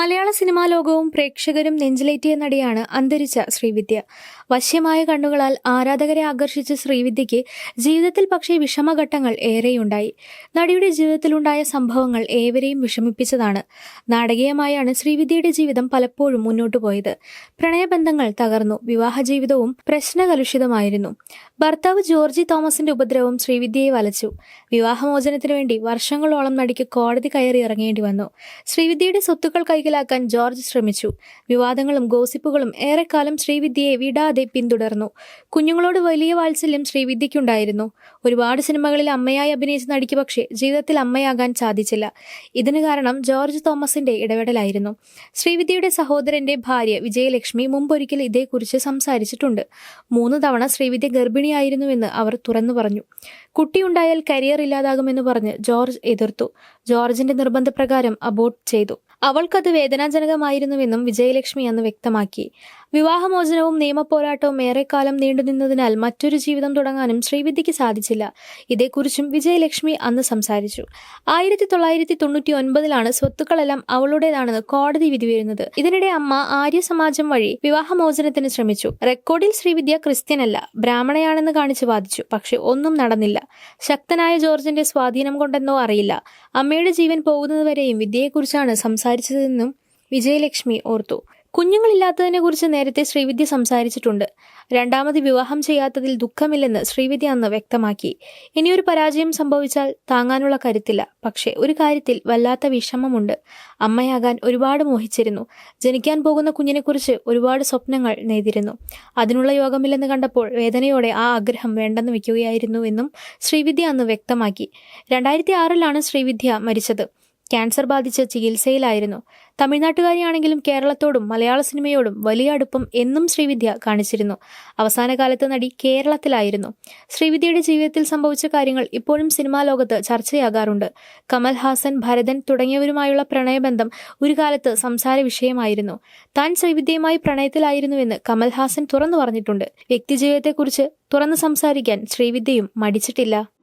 മലയാള cinema ലോകവും പ്രേക്ഷകരും നെഞ്ചിലേറ്റിയ നടിയാണ് അന്തരിച്ച ശ്രീവിദ്യ. വശ്യമായ കണ്ണുകളാൽ ആരാധകരെ ആകർഷിച്ച ശ്രീവിദ്യയ്ക്ക് ജീവിതത്തിൽ പക്ഷേ വിഷമഘട്ടങ്ങൾ ഏറെയുണ്ടായി. നടിയുടെ ജീവിതത്തിലുണ്ടായ സംഭവങ്ങൾ ഏവരെയും വിഷമിപ്പിച്ചതാണ്. നാടകീയമായാണ് ശ്രീവിദ്യയുടെ ജീവിതം പലപ്പോഴും മുന്നോട്ടു പോയത്. പ്രണയബന്ധങ്ങൾ തകർന്നു. വിവാഹ ജീവിതവും പ്രശ്നകലുഷിതമായിരുന്നു. ഭർത്താവ് ജോർജി തോമസിന്റെ ഉപദ്രവം ശ്രീവിദ്യയെ വലച്ചു. വിവാഹമോചനത്തിനു വേണ്ടി വർഷങ്ങളോളം നടിക്ക് കോടതി കയറി ഇറങ്ങേണ്ടി വന്നു ശ്രീവിദ്യയുടെ സ്വത്തുക്കൾ കൈക്കലാക്കാൻ ജോർജ് ശ്രമിച്ചു. വിവാദങ്ങളും ഗോസിപ്പുകളും ഏറെക്കാലം ശ്രീവിദ്യയെ വിടാതെ പിന്തുടർന്നു. കുഞ്ഞുങ്ങളോട് വലിയ വാത്സല്യം ശ്രീവിദ്യയ്ക്കുണ്ടായിരുന്നു. ഒരുപാട് സിനിമകളിൽ അമ്മയായി അഭിനയിച്ച നടിക്ക് പക്ഷേ ജീവിതത്തിൽ അമ്മയാകാൻ സാധിച്ചില്ല. ഇതിന് കാരണം ജോർജ് തോമസിന്റെ ഇടപെടലായിരുന്നു. ശ്രീവിദ്യയുടെ സഹോദരന്റെ ഭാര്യ വിജയലക്ഷ്മി മുമ്പൊരിക്കൽ ഇതേക്കുറിച്ച് സംസാരിച്ചിട്ടുണ്ട്. മൂന്ന് തവണ ശ്രീവിദ്യ ഗർഭിണിയായിരുന്നുവെന്ന് അവർ തുറന്നു പറഞ്ഞു. കുട്ടിയുണ്ടായാൽ കരിയർ ഇല്ലാതാകുമെന്ന് പറഞ്ഞ് ജോർജ് എതിർത്തു. ജോർജിന്റെ നിർബന്ധപ്രകാരം അബോർട്ട് ചെയ്തു. അവൾക്കത് വേദനാജനകമായിരുന്നുവെന്നും വിജയലക്ഷ്മി അന്ന് വ്യക്തമാക്കി. വിവാഹമോചനവും നിയമപോരാട്ടവും ഏറെക്കാലം നീണ്ടുനിന്നതിനാൽ മറ്റൊരു ജീവിതം തുടങ്ങാനും ശ്രീവിദ്യയ്ക്ക് സാധിച്ചില്ല. ഇതേക്കുറിച്ചും വിജയലക്ഷ്മി അന്ന് സംസാരിച്ചു. ആയിരത്തി തൊള്ളായിരത്തി തൊണ്ണൂറ്റി ഒൻപതിലാണ് സ്വത്തുക്കളെല്ലാം അവളുടേതാണെന്ന് കോടതി വിധി വരുന്നത്. ഇതിനിടെ അമ്മ ആര്യ സമാജം വഴി വിവാഹമോചനത്തിന് ശ്രമിച്ചു. റെക്കോർഡിൽ ശ്രീവിദ്യ ക്രിസ്ത്യനല്ല ബ്രാഹ്മണയാണെന്ന് കാണിച്ച് വാദിച്ചു. പക്ഷെ ഒന്നും നടന്നില്ല. ശക്തനായ ജോർജിന്റെ സ്വാധീനം കൊണ്ടെന്നോ അറിയില്ല. അമ്മയുടെ ജീവൻ പോകുന്നതുവരെയും വിദ്യയെക്കുറിച്ചാണ് സംസാരിച്ചതെന്നും വിജയലക്ഷ്മി ഓർത്തു. കുഞ്ഞുങ്ങളില്ലാത്തതിനെക്കുറിച്ച് നേരത്തെ ശ്രീവിദ്യ സംസാരിച്ചിട്ടുണ്ട്. രണ്ടാമത് വിവാഹം ചെയ്യാത്തതിൽ ദുഃഖമില്ലെന്ന് ശ്രീവിദ്യ അന്ന് വ്യക്തമാക്കി. ഇനിയൊരു പരാജയം സംഭവിച്ചാൽ താങ്ങാനുള്ള കരുത്തില്ല. പക്ഷേ ഒരു കാര്യത്തിൽ വല്ലാത്ത വിഷമമുണ്ട്. അമ്മയാകാൻ ഒരുപാട് മോഹിച്ചിരുന്നു. ജനിക്കാൻ പോകുന്ന കുഞ്ഞിനെക്കുറിച്ച് ഒരുപാട് സ്വപ്നങ്ങൾ നെയ്തിരുന്നു അതിനുള്ള യോഗമില്ലെന്ന് കണ്ടപ്പോൾ വേദനയോടെ ആ ആഗ്രഹം വേണ്ടെന്ന് വയ്ക്കുകയായിരുന്നുവെന്നും ശ്രീവിദ്യ അന്ന് വ്യക്തമാക്കി. രണ്ടായിരത്തി ആറിലാണ് ശ്രീവിദ്യ മരിച്ചത്. ക്യാൻസർ ബാധിച്ച് ചികിത്സയിലായിരുന്നു. തമിഴ്നാട്ടുകാരിയാണെങ്കിലും കേരളത്തോടും മലയാള സിനിമയോടും വലിയ അടുപ്പം എന്നും ശ്രീവിദ്യ കാണിച്ചിരുന്നു. അവസാന കാലത്ത് നടി കേരളത്തിലായിരുന്നു. ശ്രീവിദ്യയുടെ ജീവിതത്തിൽ സംഭവിച്ച കാര്യങ്ങൾ ഇപ്പോഴും സിനിമാ ലോകത്ത് ചർച്ചയാകാറുണ്ട്. കമൽ ഹാസൻ ഭരതൻ തുടങ്ങിയവരുമായുള്ള പ്രണയബന്ധം ഒരു കാലത്ത് സംസാര വിഷയമായിരുന്നു. താൻ ശ്രീവിദ്യയുമായി പ്രണയത്തിലായിരുന്നുവെന്ന് കമൽ ഹാസൻ തുറന്നു പറഞ്ഞിട്ടുണ്ട്. വ്യക്തിജീവിതത്തെക്കുറിച്ച് തുറന്നു സംസാരിക്കാൻ ശ്രീവിദ്യയും മടിച്ചിട്ടില്ല.